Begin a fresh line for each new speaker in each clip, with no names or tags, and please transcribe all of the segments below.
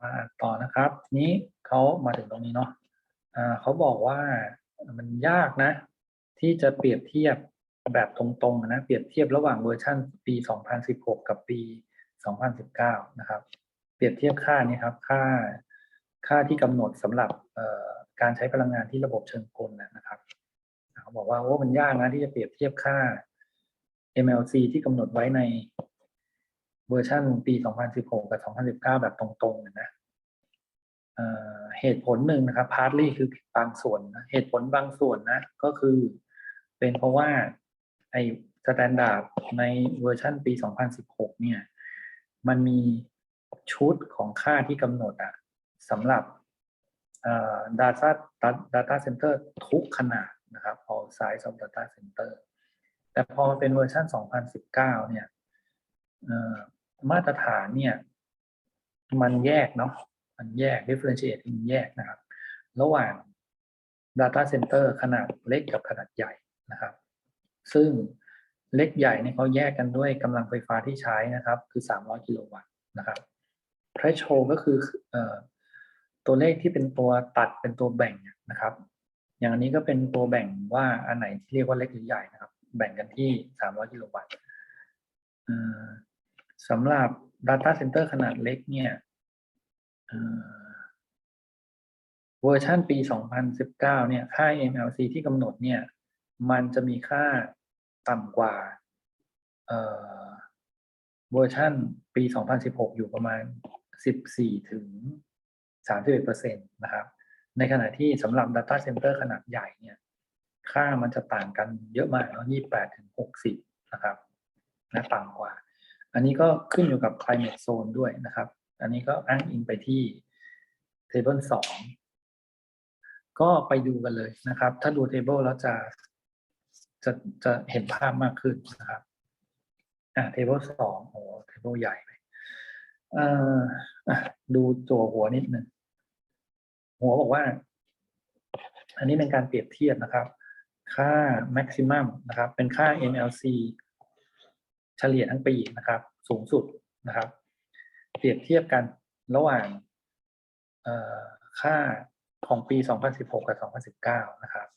มาอ่านต่อนะครับ นี้เขามาถึงตรงนี้เนาะอ่าเขาบอกว่ามันยากนะ ที่จะเปรียบเทียบแบบตรงๆนะเปรียบเทียบระหว่างเวอร์ชันปี 2016 กับปี 2019 นะครับ เปรียบเทียบค่านี้ครับ ค่าค่าที่กำหนดสำหรับการใช้พลังงานที่ระบบเชิงกลนะครับเขาบอกว่าโอ้มันยากนะที่จะเปรียบเทียบค่า MLC ที่กำหนดไว้ในเวอร์ชันปี 2016 กับ 2019 แบบตรงๆนะ เหตุผลหนึ่งนะครับ partly คือบางส่วนนะเหตุผลบางส่วนนะ ก็คือ เป็นเพราะว่าไอ้สแตนดาร์ดในเวอร์ชันปี 2016 เนี่ย มันมีชุดของค่าที่กำหนดอะสำหรับเอ่อ data data center ทุกขนาดนะครับ all size of data center แต่พอมันเป็นเวอร์ชัน2019 เนี่ยมาตรฐานเนี่ย มันแยกเนาะ มันแยก differentiate มันแยกนะครับ ระหว่าง data center ขนาดเล็กกับขนาดใหญ่นะครับ ซึ่งเล็กใหญ่เนี่ยเขาแยกกันด้วยกำลังไฟฟ้าที่ใช้นะครับ คือ 300 กิโลวัตต์นะครับ threshold ก็คืออตัวเลขที่เป็นตัวตัดเป็นตัวแบ่งนะครับ อย่างอันนี้ก็เป็นตัวแบ่งว่าอันไหนที่เรียกว่าเล็กหรือใหญ่นะครับ แบ่งกันที่ 300 กิโลวัตต์สำหรับ Data Center ขนาดเล็กเนี่ย เวอร์ชันปี 2019 เนี่ย ค่า MLC ที่กำหนดเนี่ย มันจะมีค่าต่ำกว่าเวอร์ชันปี 2016 อยู่ประมาณ 14 ถึง 31%นะครับ ในขณะที่สำหรับ Data Center ขนาดใหญ่เนี่ย ค่ามันจะต่างกันเยอะมากเนาะ28 ถึง 60 นะครับนะต่ำกว่า อันนี้ก็ขึ้นอยู่กับ climate zone ด้วยนะครับ อันนี้ก็อ้างอิงไปที่ table 2 ก็ไปดูกันเลยนะครับ ถ้าดู table แล้วจะจะจะเห็นภาพมากขึ้นนะครับ อ่า table สองโอ้ table ใหญ่ไปเอ่อดูตัวหัวนิดหนึ่ง หัวบอกว่า อันนี้เป็นการเปรียบเทียบนะครับ ค่า maximum นะครับ เป็นค่า MLC เฉลี่ยทั้งปีนะครับ สูงสุดนะครับ เปรียบเทียบกันระหว่างค่าของปี 2016 กับ 2019 นะครับ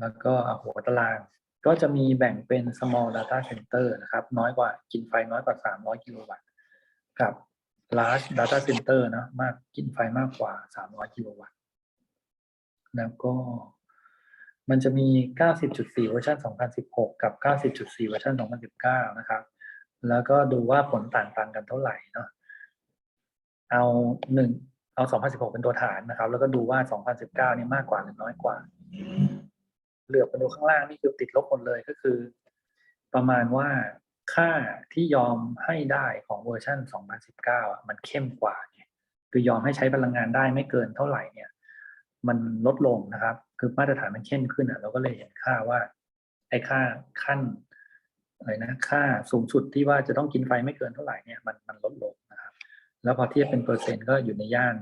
แล้วก็หัวตารางก็จะมีแบ่งเป็น small data center นะครับ น้อยกว่ากินไฟน้อยกว่า 300 กิโลวัตต์กับ large data center นะมากกินไฟมากกว่า 300 กิโลวัตต์ แล้วก็มันจะมี 90.4 เวอร์ชัน2016 กับ 90.4 เวอร์ชัน2019 นะครับ แล้วก็ดูว่าผลต่างกันเท่าไหร่เนาะ เอาหนึ่งเอา 2016 เป็นตัวฐานนะครับ แล้วก็ดูว่า 2019เนี่ยมากกว่าหรือน้อยกว่า เหลือบไปดูข้างล่างนี่คือติดลบหมดเลยก็คือ ประมาณว่าค่าที่ยอมให้ได้ของเวอร์ชัน2019อะมันเข้มกว่าเนี่ยคือยอมให้ใช้พลังงานได้ไม่เกินเท่าไหร่เนี่ย มันลดลงนะครับ คือมาตรฐานมันเข้มขึ้นอะเราก็เลยเห็นค่าว่า ไอ้ค่าขั้นอะไรนะ ค่าสูงสุดที่ว่าจะต้องกินไฟไม่เกินเท่าไหร่เนี่ยมันมันลดลง แล้วพอเทียบเป็นเปอร์เซ็นต์ก็อยู่ในย่าน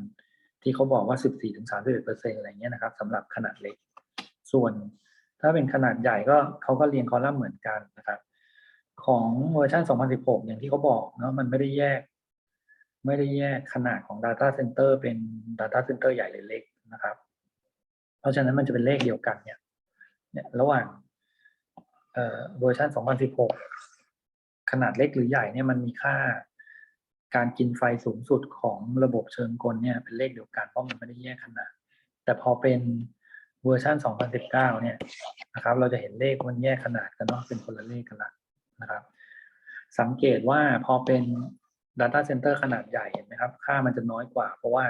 ที่เขาบอกว่า 14-31เปอร์เซ็นต์อะไรเงี้ยนะครับสำหรับขนาดเล็ก ส่วนถ้าเป็นขนาดใหญ่ก็เขาก็เรียงคอลัมน์เหมือนกันนะครับ ของเวอร์ชัน2016 อย่างที่เขาบอกเนาะมันไม่ได้แยก ไม่ได้แยกขนาดของ Data Center เป็น Data Center ใหญ่หรือเล็กนะครับ เพราะฉะนั้นมันจะเป็นเลขเดียวกันเนี่ยเนี่ยระหว่างเอ่อเวอร์ชัน2016 ขนาดเล็กหรือใหญ่เนี่ยมันมีค่า การกินไฟสูงสุดของระบบเชิงกลเนี่ยเป็นเลขเดียวกันเพราะมันไม่ได้แยกขนาดแต่พอเป็นเวอร์ชัน2019 เนี่ยนะครับเราจะเห็นเลขมันแยกขนาดกันเนาะเป็นคนละเลขกันละนะครับ สังเกตว่าพอเป็น Data Center ขนาดใหญ่เห็นไหมครับ ค่ามันจะน้อยกว่า เพราะว่า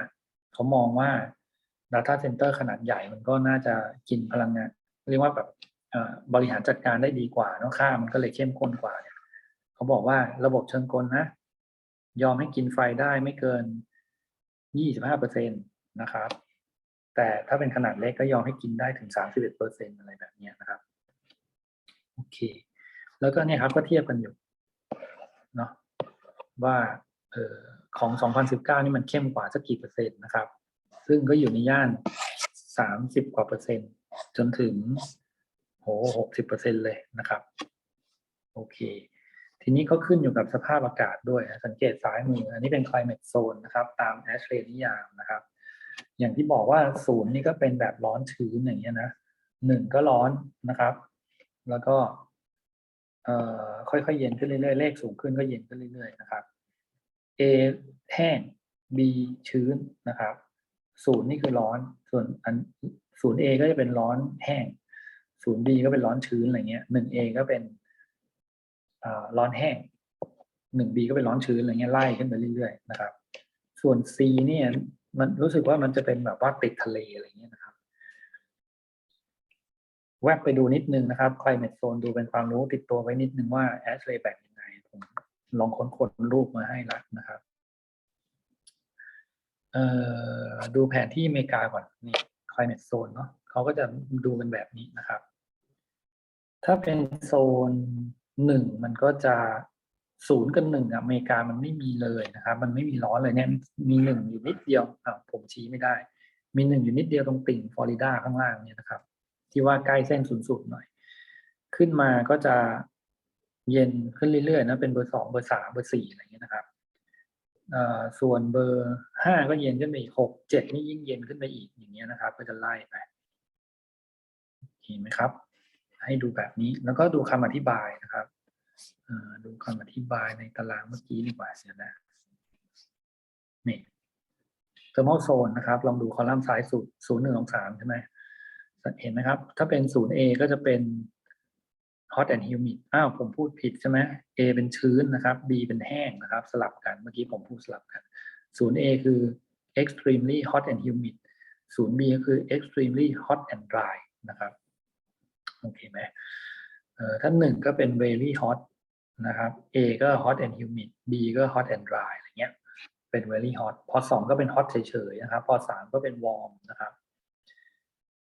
เขามองว่า Data Center ขนาดใหญ่มันก็น่าจะกินพลังงานเรียกว่าแบบบริหารจัดการได้ดีกว่าเนาะค่ามันก็เลยเข้มข้นกว่าเนี่ยเขาบอกว่าระบบเชิงกลนะ ยอมให้กินไฟได้ไม่เกิน 25%นะครับ แต่ถ้าเป็นขนาดเล็กก็ยอมให้กินได้ถึง 31%อะไรแบบนี้นะครับ โอเค แล้วก็เนี่ยครับก็เทียบกันอยู่เนาะว่าเออของ 2019 นี่มันเข้มกว่าสักกี่เปอร์เซ็นต์นะครับ ซึ่งก็อยู่ในย่าน 30 กว่าเปอร์เซ็นต์ จนถึงโห60เปอร์เซ็นต์เลยนะครับ โอเค ทีนี้ก็ขึ้นอยู่กับสภาพอากาศด้วย สังเกตซ้ายมือ อันนี้เป็น climate zone นะครับ ตามแอชเลนิยามนะครับ อย่างที่บอกว่าศูนย์นี่ก็เป็นแบบร้อนชื้นอย่างเงี้ยนะหนึ่งก็ร้อนนะครับ แล้วก็เอ่อค่อยๆเย็นขึ้นเรื่อยๆ เลขสูงขึ้นก็เย็นขึ้นเรื่อยๆนะครับ A แห้ง B ชื้นนะครับศูนย์นี่คือร้อน ส่วนอันศูนย์ A ก็จะเป็นร้อนแห้งศูนย์ B ก็เป็นร้อนชื้นอะไรเงี้ยหนึ่ง A ก็เป็น ร้อนแห้งหนึ่ง B ก็เป็นร้อนชื้นอะไรเงี้ยไล่ขึ้นไปเรื่อยๆนะครับ ส่วน C เนี่ยมันรู้สึกว่ามันจะเป็นแบบว่าติดทะเลอะไรเงี้ยนะครับ แวบไปดูนิดนึงนะครับ climate zone ดูเป็นความรู้ติดตัวไว้นิดนึงว่า a s h l e y แบ่งยังไงผมลองค้นคนรูปมาให้ละนะครับเอ่อดูแผนที่อเมริกาก่อนนี่ climate zone เนาะเขาก็จะดูเป็นแบบนี้นะครับ ถ้าเป็นโซน หนึ่งมันก็จะศูนย์กับหนึ่งอะอเมริกามันไม่มีเลยนะครับมันไม่มีร้อนเลยเนี่ยมีหนึ่งอยู่นิดเดียวอะผมชี้ไม่ได้ มีหนึ่งอยู่นิดเดียวตรงติ่งฟลอริดาข้างล่างเนี่ยนะครับ ที่ว่าใกล้เส้นศูนย์สูตรหน่อย ขึ้นมาก็จะเย็นขึ้นเรื่อยๆนะเป็นเบอร์สองเบอร์สามเบอร์สี่อะไรเงี้ยนะครับอ่อส่วนเบอร์ห้าก็เย็นขึ้นไปอีกหกเจ็ดนี่ยิ่งเย็นขึ้นไปอีกอย่างเงี้ยนะครับ ก็จะไล่ไปเห็นไหมครับ ให้ดูแบบนี้ แล้วก็ดูคำอธิบายนะครับดูคำอธิบายในตารางเมื่อกี้ดีกว่าเสียนะนี่ thermal zone นะครับ ลองดูคอลัมน์ซ้ายสุดศูนย์หนึ่งองศาใช่ไหมเห็นไหมครับ ถ้าเป็นศูนย์ A ก็จะเป็น hot and humid อ้าวผมพูดผิดใช่ไหม A เป็นชื้นนะครับ B เป็นแห้งนะครับ สลับกันเมื่อกี้ผมพูดสลับกันศูนย์ A คือ extremely hot and humid ศูนย์ B ก็คือ extremely hot and dry นะครับ โอเคไหมเอ่อถ้าหนึ่งก็เป็น very hot นะครับ A ก็ hot and humid B ก็ hot and dry อะไรเงี้ย เป็น very hot พอสองก็เป็น hot เฉยๆนะครับ พอสามก็เป็น warm นะครับ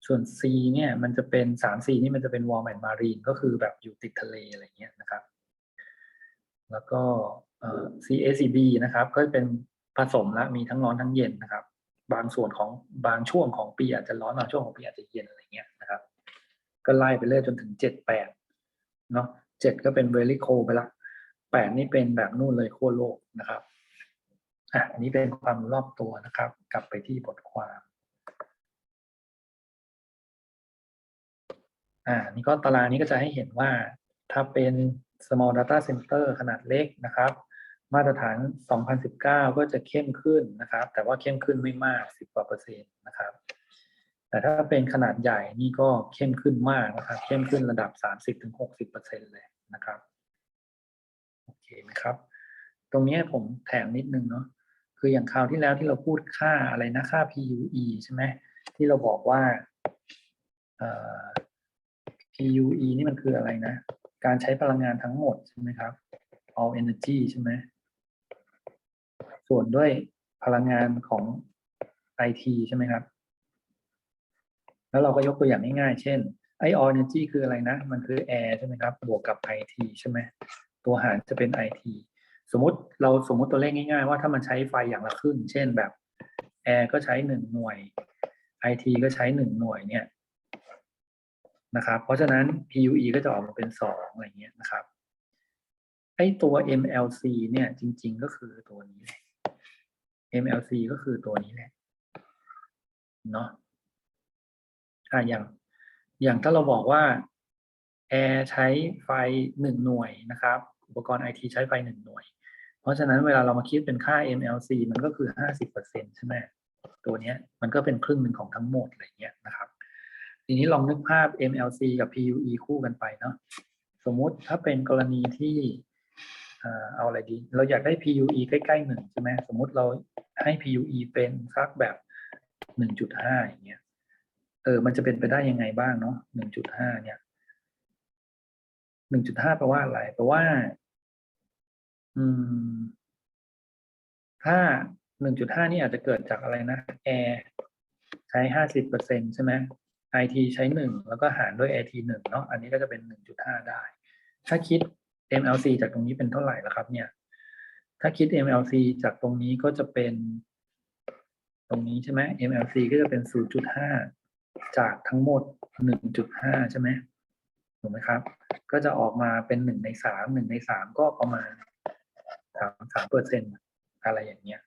ส่วน C เนี่ยมันจะเป็นสาม C นี่มันจะเป็น warm and marine ก็คือแบบอยู่ติดทะเลอะไรเงี้ยนะครับ แล้วก็ CACB นะครับ ก็เป็นผสมแล้วมีทั้งร้อนทั้งเย็นนะครับ บางส่วนของบางช่วงของปีอาจจะร้อนบางช่วงของปีอาจจะเย็นอะไร ก็ไล่ไปเรื่อยจนถึงเจ็ดแปดเนาะเจ็ดก็เป็น very cold ไปละแปดนี่เป็นแบบนู่นเลยขั้วโลกนะครับอะอันนี้เป็นความรู้รอบตัวนะครับ กลับไปที่บทความอ่านี่ก็ตารางนี้ก็จะให้เห็นว่า ถ้าเป็น small data center ขนาดเล็กนะครับ มาตรฐาน 2019 ก็จะเข้มขึ้นนะครับ แต่ว่าเข้มขึ้นไม่มาก 10กว่าเปอร์เซ็นต์นะครับ แต่ถ้าเป็นขนาดใหญ่นี่ก็เข้มขึ้นมากนะครับ เข้มขึ้นระดับ 30-60เปอร์เซ็นต์เลยนะครับ โอเคไหมครับ ตรงนี้ผมแถมนิดนึงเนาะ คืออย่างคราวที่แล้วที่เราพูดค่าอะไรนะค่า PUE ใช่ไหม ที่เราบอกว่า PUE นี่มันคืออะไรนะ การใช้พลังงานทั้งหมดใช่ไหมครับ all energy ใช่ไหม ส่วนด้วยพลังงานของ IT ใช่ไหมครับ แล้วเราก็ยกตัวอย่างง่ายๆ เช่นไอ all energy คืออะไรนะ มันคือ air ใช่ไหมครับบวกกับ IT ใช่ไหมตัวหารจะเป็น IT สมมติเราสมมติตัวเลขง่ายๆ ว่าถ้ามันใช้ไฟอย่างละครึ่ง เช่นแบบ air ก็ใช้หนึ่งหน่วย IT ก็ใช้หนึ่งหน่วยเนี่ยนะครับ เพราะฉะนั้น PUE ก็จะออกมาเป็นสองอะไรเงี้ยนะครับ ไอตัว MLC เนี่ยจริง ๆ ก็คือตัวนี้แหละ MLC ก็คือตัวนี้แหละเนาะ อะอย่างอย่างถ้าเราบอกว่า Air ใช้ไฟหนึ่งหน่วยนะครับ อุปกรณ์ IT ใช้ไฟหนึ่งหน่วย เพราะฉะนั้นเวลาเรามาคิดเป็นค่า MLC มันก็คือห้าสิบเปอร์เซ็นใช่ไหมตัวเนี้ยมันก็เป็นครึ่งหนึ่งของทั้งหมดอะไรเงี้ยนะครับ ทีนี้ลองนึกภาพ MLC กับ PUE คู่กันไปเนาะสมมุติถ้าเป็นกรณีที่เอ่อเอาอะไรดี เราอยากได้ PUE ใกล้ๆหนึ่งใช่ไหมสมมุติเราให้ PUE เป็นสักแบบหนึ่งจุดห้าอย่างเงี้ย เออ มันจะเป็นไปได้ยังไงบ้างเนาะหนึ่งจุดห้าเนี่ยหนึ่งจุดห้าแปลว่าอะไรแปลว่า อืม ถ้าหนึ่งจุดห้านี่อาจจะเกิดจากอะไรนะแอร์ใช้ห้าสิบเปอร์เซ็นใช่ไหม IT ใช้หนึ่งแล้วก็หารด้วย IT หนึ่งเนาะอันนี้ก็จะเป็นหนึ่งจุดห้าได้ ถ้าคิด MLC จากตรงนี้เป็นเท่าไหร่ละครับ เนี่ย ถ้าคิด MLC จากตรงนี้ก็จะเป็น ตรงนี้ใช่ไหม MLC ก็จะเป็นศูนย์จุดห้า จากทั้งหมดหนึ่งจุดห้าใช่ไหมถูกไหมครับ ก็จะออกมาเป็นหนึ่งในสามหนึ่งในสามก็ประมาณสามสามเปอร์เซ็นอะไรอย่างเงี้ย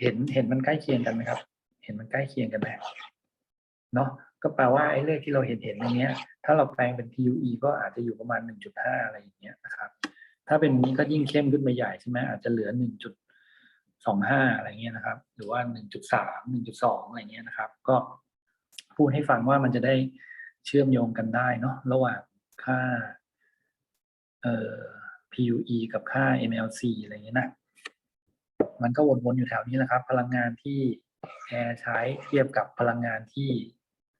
เห็นเห็นมันใกล้เคียงกันไหมครับ เห็นมันใกล้เคียงกันไหมเนาะก็แปลว่าไอ้เลขที่เราเห็นเห็นในเนี้ยถ้าเราแปลงเป็น PUE ก็อาจจะอยู่ประมาณ 1.5 อะไรอย่างเงี้ยนะครับ ถ้าเป็นนี้ก็ยิ่งเข้มขึ้นไปใหญ่ใช่ไหมอาจจะเหลือ 1.25 อะไรเงี้ยนะครับ หรือว่า 1.3 1.2 อะไรเงี้ยนะครับ ก็ พูดให้ฟังว่ามันจะได้เชื่อมโยงกันได้เนาะระหว่างค่าเอ่อ PUE กับค่า MLC อะไรเงี้ยนะ มันก็วนๆอยู่แถวนี้แหละครับ พลังงานที่แอร์ใช้เทียบกับพลังงานที่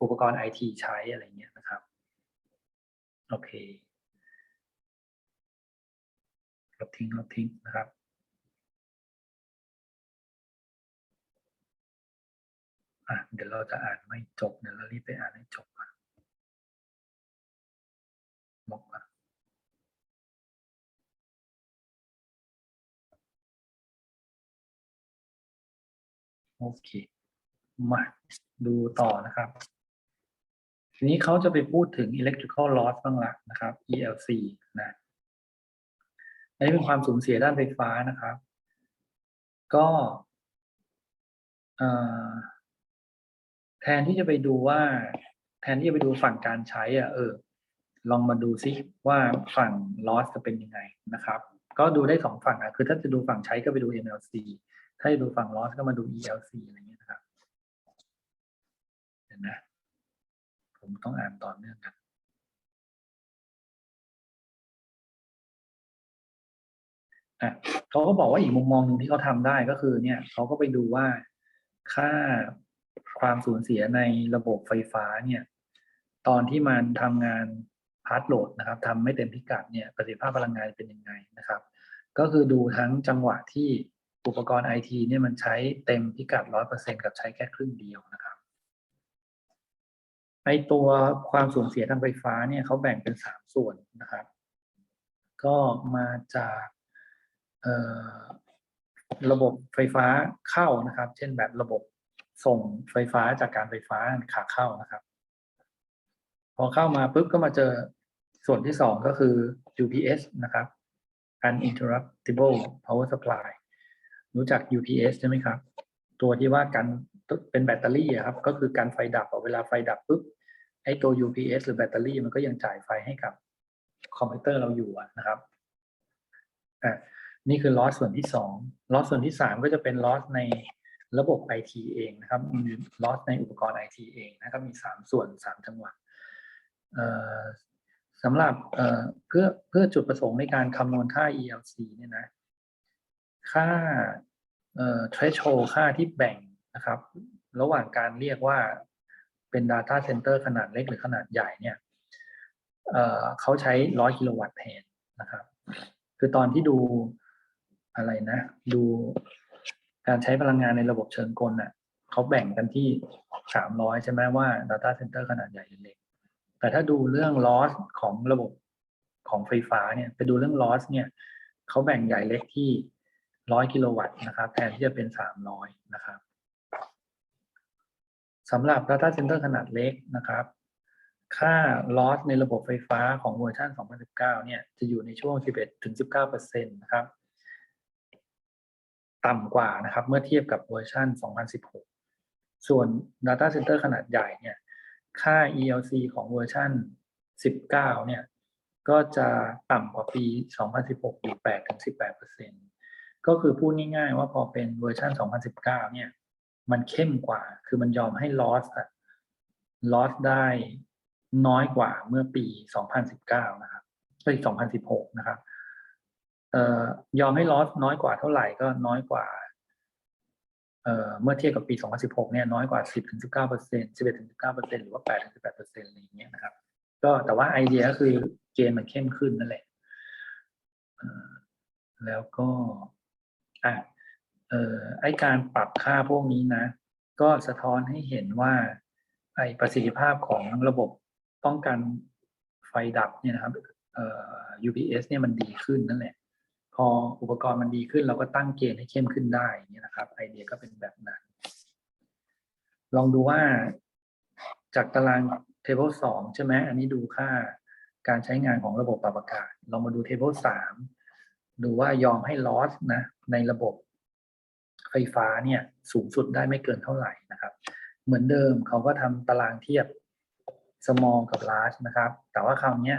อุปกรณ์ไอทีใช้อะไรเงี้ยนะครับ โอเคลบทิ้งลบทิ้งนะครับ อะเดี๋ยวเราจะอ่านไม่จบเดี๋ยวเรารีบไปอ่านให้จบก่อนลบก่อนโอเคมาดูต่อนะครับ ทีนี้เขาจะไปพูดถึง electrical loss บ้างละนะครับ ELC นะอันนี้เป็นความสูญเสียด้านไฟฟ้านะครับ ก็เอ่อ นที่จะไปดูว่า แทนที่จะไปดูฝั่งการใช้อะเออ ลองมาดูซิว่าฝั่ง loss จะเป็นยังไงนะครับ ก็ดูได้สองฝั่งอะคือถ้าจะดูฝั่งใช้ก็ไปดู MLC ถ้าจะดูฝั่ง loss ก็มาดู ELC อะไรเงี้ยนะครับเห็นนะ ผมต้องอ่านต่อเนื่องกันอะเขาก็บอกว่าอีกมุมมองหนึ่งที่เขาทำได้ก็คือ เนี่ยเขาก็ไปดูว่าค่า ความสูญเสียในระบบไฟฟ้าเนี่ยตอนที่มันทำงานพาร์ทโหลดนะครับทำไม่เต็มพิกัดเนี่ยประสิทธิภาพพลังงานเป็นยังไงนะครับ ก็คือดูทั้งจังหวะที่อุปกรณ์ไอทีเนี่ยมันใช้เต็มพิกัดร้อยเปอร์เซ็นกับใช้แค่ครึ่งเดียวนะครับในตัวความสูญเสียทางไฟฟ้าเนี่ยเขาแบ่งเป็นสามส่วนนะครับ ก็มาจากระบบไฟฟ้าเข้านะครับ เช่นแบบระบบ ส่งไฟฟ้าจากการไฟฟ้าขาเข้านะครับ พอเข้ามาปุ๊บก็มาเจอส่วนที่สองก็คือ UPS นะครับ uninterruptible power supply รู้จัก UPS ใช่ไหมครับ ตัวที่ว่ากันเป็นแบตเตอรี่ครับ ก็คือการไฟดับอเวลาไฟดับปุ๊บไอ้ตัว UPS หรือแบตเตอรี่มันก็ยังจ่ายไฟให้กับคอมพิวเตอร์เราอยู่นะครับอะนี่คือ loss ส่วนที่สอง loss ส่วนที่สามก็จะเป็น loss ใน ระบบ IT เองนะครับมี loss ในอุปกรณ์ IT เองนะครับมีสามส่วนสามจังหวะเอ่อสำหรับเเพื่อเพื่อจุดประสงค์ในการคำนวณค่า ELC เนี่ยนะ ค่า threshold ค่าที่แบ่งนะครับ ระหว่างการเรียกว่าเป็น data center ขนาดเล็กหรือขนาดใหญ่เนี่ยเเขาใช้ร้อยกิโลวัตต์แทนนะครับ คือตอนที่ดูอะไรนะ ดู การใช้พลังงานในระบบเชิงกลน่ะเขาแบ่งกันที่สามร้อยใช่ไหมว่า data center ขนาดใหญ่หรือเล็ก แต่ถ้าดูเรื่อง loss ของระบบของไฟฟ้าเนี่ยไปดูเรื่อง loss เนี่ยเขาแบ่งใหญ่เล็กที่ร้อยกิโลวัตต์นะครับแทนที่จะเป็นสามร้อยนะครับสำหรับ data center ขนาดเล็กนะครับ ค่า loss ในระบบไฟฟ้าของเวอร์ชัน2019 เนี่ย จะอยู่ในช่วง 11-19%นะครับ ต่ำกว่านะครับ เมื่อเทียบกับเวอร์ชัน 2016 ส่วน Data Center ขนาดใหญ่เนี่ยค่า ELC ของเวอร์ชัน19 เนี่ย ก็จะต่ำกว่าปี 2016 อยู่8-18%ก็คือพูดง่ายๆ ว่าพอเป็นเวอร์ชัน2019 เนี่ย มันเข้มกว่า คือมันยอมให้ loss อะ loss ได้น้อยกว่าเมื่อปี 2019 นะครับเอ้ย2016 นะครับ ยอมให้ลอสน้อยกว่าเท่าไหร่ก็น้อยกว่าเเมื่อเทียบกับปี 2016 เนี่ยน้อยกว่า 10-19% 11-19%หรือว่า 8-18%อะไรอย่างเงี้ยนะครับ ก็แต่ว่าไอเดียก็คือเกณฑ์มันเข้มขึ้นนั่นแหละแล้วก็อะเอ่อไอการปรับค่าพวกนี้นะ ก็สะท้อนให้เห็นว่า ไอประสิทธิภาพของระบบป้องกันไฟดับเนี่ยนะครับเอ่อ UPS เนี่ยมันดีขึ้นนั่นแหละ พออุปกรณ์มันดีขึ้น เราก็ตั้งเกณฑ์ให้เข้มขึ้นได้เนี่ยนะครับ ไอเดียก็เป็นแบบนั้น ลองดูว่าจากตาราง table สองใช่ไหมอันนี้ดูค่าการใช้งานของระบบปรับอากาศ เรามาดู table สามดูว่ายอมให้ loss นะ ในระบบไฟฟ้าเนี่ยสูงสุดได้ไม่เกินเท่าไหร่นะครับ เหมือนเดิมเขาก็ทำตารางเทียบ small กับ large นะครับ แต่ว่าคราวเนี้ย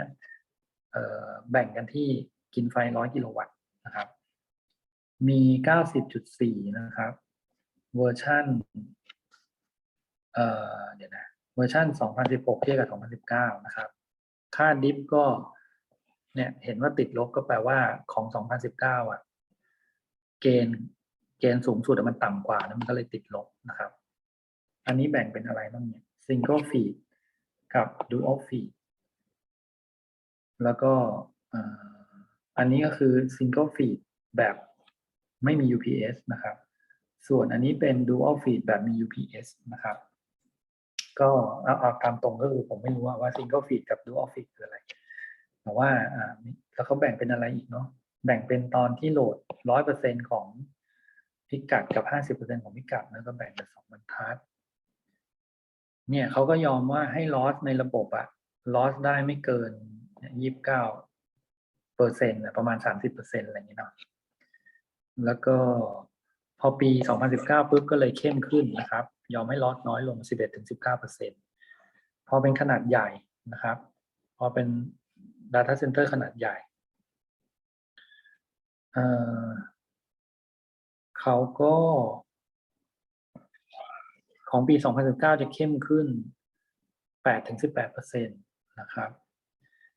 แบ่งกันที่กินไฟ 100 กิโลวัตต์ นะครับ มี 90.4 นะครับ เวอร์ชันเอ่อเดี๋ยวนะ เวอร์ชัน2016เทียบกับ 2019 นะครับ ค่าดิฟก็เนี่ยเห็นว่าติดลบก็แปลว่าของ 2019 อะ เกณฑ์เกณฑ์สูงสุดมันต่ำกว่านะมันก็เลยติดลบนะครับ อันนี้แบ่งเป็นอะไรบ้างเนี่ย single feed กับ dual feed แล้วก็อ่อ อันนี้ก็คือ single feed แบบไม่มี UPS นะครับ ส่วนอันนี้เป็น dual feed แบบมี UPS นะครับ ก็เอาเอาตามตรงก็คือผมไม่รู้ว่า single feed กับ dual feed คืออะไร แต่ว่าอ่าแล้วเขาแบ่งเป็นอะไรอีกเนาะแบ่งเป็นตอนที่โหลดร้อยเปอร์เซ็นของพิกัดกับห้าสิบเปอร์เซ็นของพิกัดแล้วก็แบ่งเป็นสองบรรทัด เนี่ยเขาก็ยอมว่าให้ลอสในระบบอะลอสได้ไม่เกินยี่สิบ เปอร์เซ็นต์ประมาณสามสิบเปอร์เซ็นต์อะไรอย่างเงี้ยเนาะแล้วก็พอปี 2019ปุ๊บก็เลยเข้มขึ้นนะครับ ยอมให้ลอสน้อยลง 11-19%พอเป็นขนาดใหญ่นะครับ พอเป็น Data Center ขนาดใหญ่เออเขาก็ ของปี 2019 จะเข้มขึ้น 8-18%นะครับ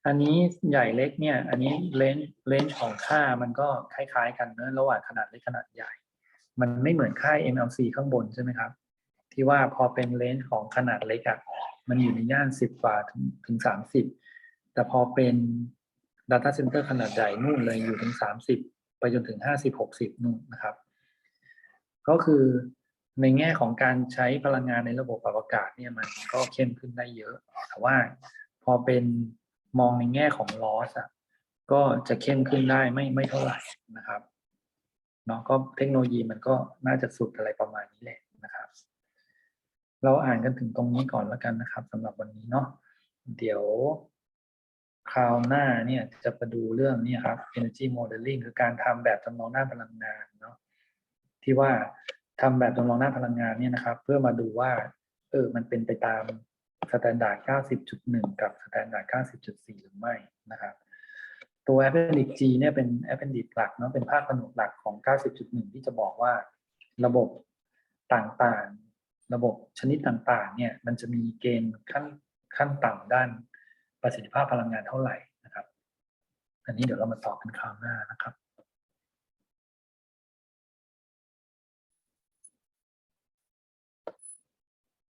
อันนี้ใหญ่เล็กเนี่ย อันนี้เลนเลนของค่ามันก็คล้าย ๆ กันเนอะระหว่างขนาดเล็กขนาดใหญ่ มันไม่เหมือนค่า MLC ข้างบนใช่ไหมครับ ที่ว่าพอเป็นเลนของขนาดเล็กอะมันอยู่ในย่าน10กว่าถึงถึง30แต่พอเป็น Data Center ขนาดใหญ่นู่นเลยอยู่ถึง30ไปจนถึง50 60นู่นนะครับ ก็คือในแง่ของการใช้พลังงานในระบบปรับอากาศเนี่ยมันก็เข้มขึ้นได้เยอะ แต่ว่าพอเป็น มองในแง่ของ loss อะก็จะเข้มขึ้นได้ไม่ไม่เท่าไหร่นะครับเนาะก็เทคโนโลยีมันก็น่าจะสุดอะไรประมาณนี้แหละนะครับ เราอ่านกันถึงตรงนี้ก่อนแล้วกันนะครับสำหรับวันนี้เนาะเดี๋ยวคราวหน้าเนี่ยจะไปดูเรื่องนี่ครับ energy modeling คือการทำแบบจำลองหน้าพลังงานเนาะที่ว่าทำแบบจำลองหน้าพลังงานเนี่ยนะครับ เพื่อมาดูว่า เออมันเป็นไปตาม สแตนดาร์ด90.1 กับสแตนดาร์ด90.4 หรือไม่นะครับตัว Appendix G เนี่ยเป็น Appendix หลักเนาะเป็นภาคผนวกหลักของ 90.1 ที่จะบอกว่าระบบต่างๆ ระบบชนิดต่างๆ เนี่ยมันจะมีเกณฑ์ขั้นขั้นต่ำด้านประสิทธิภาพพลังงานเท่าไหร่นะครับ อันนี้เดี๋ยวเรามาต่อกันคราวหน้านะครับ